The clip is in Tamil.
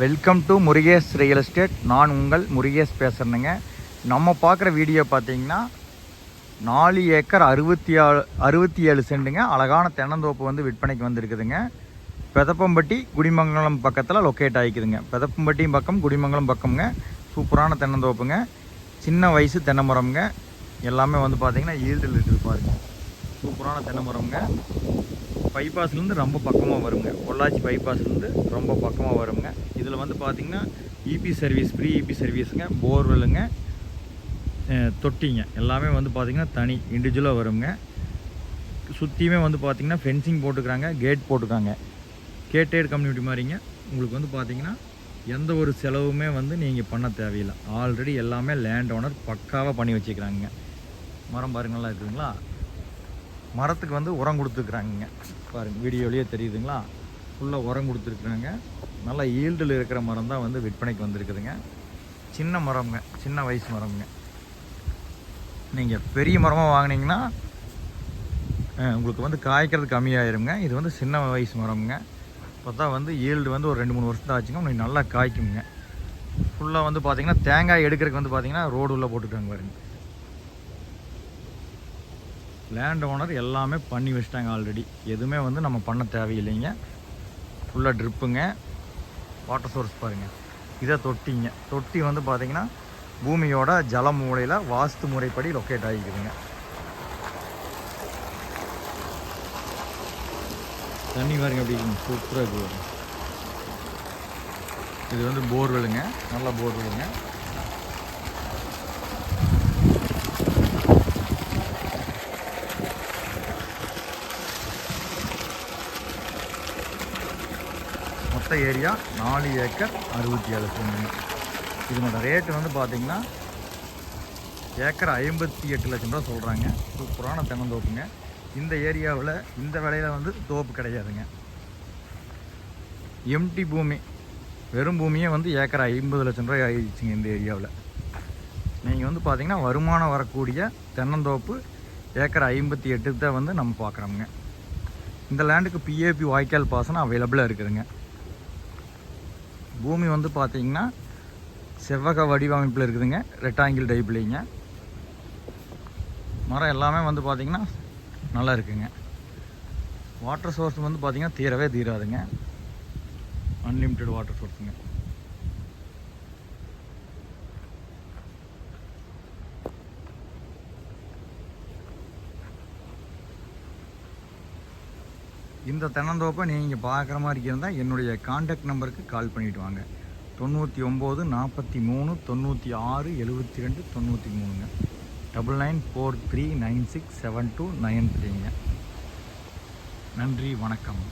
Welcome to Murugesh real estate நான் உங்கள் முருகேஷ் பேசுகிறேனுங்க நம்ம பார்க்குற வீடியோ பார்த்தீங்கன்னா நாலு ஏக்கர் அறுபத்தி ஆறு அறுபத்தி ஏழு சென்ட்டுங்க அழகான தென்னந்தோப்பு வந்து விற்பனைக்கு வந்திருக்குதுங்க. பெதப்பம்பட்டி குடிமங்கலம் பக்கத்தில் லொக்கேட் ஆகிக்குதுங்க. பெதப்பம்பட்டியும் பக்கம் குடிமங்கலம் பக்கம்ங்க. சூப்பரான தென்னந்தோப்புங்க. சின்ன வயசு தென்னைமரம்ங்க. எல்லாமே வந்து பார்த்தீங்கன்னா ஈல்டில் இருக்குது பாருங்க. சூப்பரான தென்னைமரம்ங்க. பைபாஸ்லேருந்து ரொம்ப பக்கமாக வருங்க. பொள்ளாச்சி பைபாஸ்லேருந்து ரொம்ப பக்கமாக வருங்க. இதில் வந்து பார்த்திங்கன்னா இபி சர்வீஸ் ஃப்ரீ இபி சர்வீஸுங்க போர்வெல்லுங்க தொட்டிங்க. எல்லாமே வந்து பார்த்திங்கன்னா தனி இண்டிவிஜுவலாக வருங்க. சுற்றியுமே வந்து பார்த்திங்கன்னா ஃபென்சிங் போட்டுக்கிறாங்க கேட் போட்டுக்காங்க. கேட்டேட் கம்யூனிட்டி மாதிரிங்க. உங்களுக்கு வந்து பார்த்திங்கன்னா எந்த ஒரு செலவுமே வந்து நீங்கள் பண்ண தேவையில்லை. ஆல்ரெடி எல்லாமே லேண்ட் ஓனர் பக்காவாக பண்ணி வச்சுக்கிறாங்க மரம் பாருங்க நல்லா இருக்குதுங்களா? மரத்துக்கு வந்து உரம் கொடுத்துக்கிறாங்க பாருங்கள் வீடியோலேயே தெரியுதுங்களா? ஃபுல்லாக உரம் கொடுத்துருக்குறாங்க. நல்லா ஈல்டில் இருக்கிற மரம் தான் வந்து விற்பனைக்கு வந்திருக்குதுங்க. சின்ன மரம்ங்க. சின்ன வயசு மரம்ங்க. நீங்கள் பெரிய மரமாக வாங்குனீங்கன்னா உங்களுக்கு வந்து காய்க்கிறது கம்மியாயிருங்க. இது வந்து சின்ன வயசு மரம்ங்க. பார்த்தா வந்து ஈல்டு வந்து ஒரு ரெண்டு மூணு வருஷம் தான் ஆச்சுங்க. உங்களுக்கு நல்லா காய்க்குங்க. ஃபுல்லாக வந்து பார்த்தீங்கன்னா தேங்காய் எடுக்கிறதுக்கு வந்து பார்த்தீங்கன்னா ரோடு உள்ளே போட்டுருக்காங்க பாருங்க. லேண்ட் ஓனர் எல்லாமே பண்ணி வச்சிட்டாங்க ஆல்ரெடி எதுவுமே வந்து நம்ம பண்ண தேவையில்லைங்க. ஃபுல்லாக ட்ரிப்புங்க வாட்டர் சோர்ஸ் பாருங்கள் இதை தொட்டிங்க. தொட்டி வந்து பார்த்தீங்கன்னா பூமியோட ஜல மூலையில் வாஸ்து முறைப்படி லொக்கேட் ஆகிக்குதுங்க. தண்ணி பாருங்க அப்படி சூப்பராக இருக்குது இது வந்து போர்வெலுங்க நல்ல போர்வெலுங்க மொத்த ஏரியா நாலு ஏக்கர் அறுபத்தி ஏழு சென்ட்டுங்க இதனோட ரேட்டு வந்து பார்த்தீங்கன்னா ஏக்கர் ஐம்பத்தி எட்டு லட்சம் ரூபா சொல்கிறாங்க சூப்பரான தென்னந்தோப்புங்க. இந்த ஏரியாவில் இந்த விலையில் வந்து தோப்பு கிடையாதுங்க. எம்டி பூமி. வெறும் பூமியே வந்து ஏக்கர் ஐம்பது லட்சம் ரூபாய் ஆயிடுச்சுங்க இந்த ஏரியாவில். நீங்கள் வந்து பார்த்திங்கன்னா வருமானம் வரக்கூடிய தென்னந்தோப்பு ஏக்கர் ஐம்பத்தி எட்டுக்கு தான் வந்து நம்ம பார்க்குறோமுங்க இந்த லேண்டுக்கு பிஏபி வாய்க்கால் பாசனம் அவைலபிளாக இருக்குதுங்க. பூமி வந்து பார்த்தீங்கன்னா செவ்வக வடிவமைப்பில் இருக்குதுங்க. ரெக்டாங்கிள் டைப்லேங்க மரம் எல்லாமே வந்து பார்த்திங்கன்னா நல்லா இருக்குங்க. வாட்டர் சோர்ஸ் வந்து பார்த்திங்கன்னா தீரவே தீராதுங்க. அன்லிமிட்டெட் வாட்டர் சோர்ஸுங்க இந்த தென்னந்தோப்பை நீங்கள் பார்க்குற மாதிரி இருந்தால் என்னுடைய காண்டாக்ட் நம்பருக்கு கால் பண்ணிட்டு வாங்க. தொண்ணூற்றி ஒம்பது நாற்பத்தி மூணு தொண்ணூற்றி ஆறு எழுபத்தி ரெண்டு தொண்ணூற்றி மூணுங்க. Double nine four three nine six seven two nine த்ரீங்க நன்றி வணக்கம்.